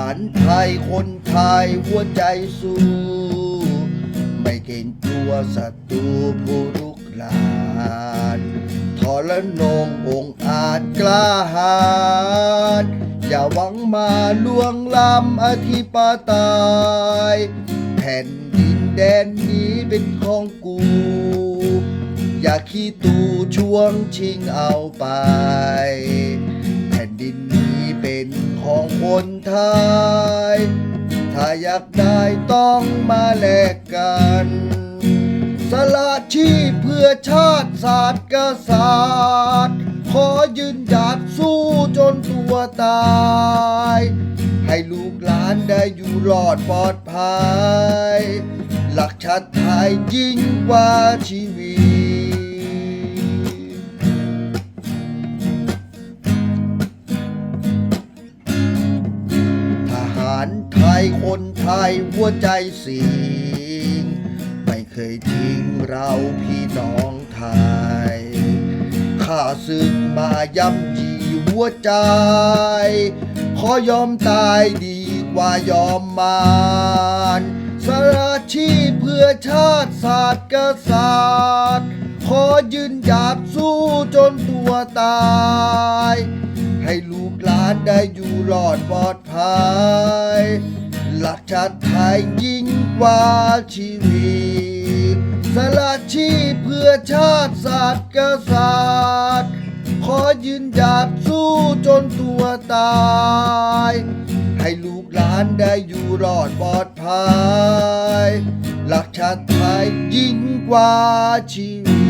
ารไทยคนไทยหัวใจสู้ ไม่เกรงกลัวศัตรูผู้รุกรานทรนงองอาจกล้าหาญอย่าหวังมาล่วงล้ำอธิปไตยแผ่นดินแดนนี้เป็นของกู อย่าขี้ตูช่วงชิงเอาไป แผ่นดินนี้ เป็นของคนไทย ถ้าอยากได้ต้องมาแลกกัน สละชีพเพื่อชาติศาสตร์กษัตริย์ ขอยืนหยัดสู้จนตัวตาย ให้ลูกหลานได้อยู่รอดปลอดภัย หลักชาติไทยยิ่งกว่าชีวิตารไทยคนไทยหัวใจสิงไม่เคยทิ้งเราพี่น้องไทย ข้าศึกมาย่ำยีหัวใจ ขอยอมตายดีกว่ายอมมานสละชีพเพื่อชาติศาสตร์กษัตริย์ ขอยืนหยัดสู้จนตัวตาย ให้ลูกหลานได้อยู่รอดปลอดภัยหลักชาติไทยยิ่งกว่าชีวิตสละชีพเพื่อชาติศาสตร์กษัตริย์ขอยืนหยัดสู้จนตัวตาย ให้ลูกหลานได้อยู่รอดปลอดภัยหลักชาติไทยยิ่งกว่าชีวิต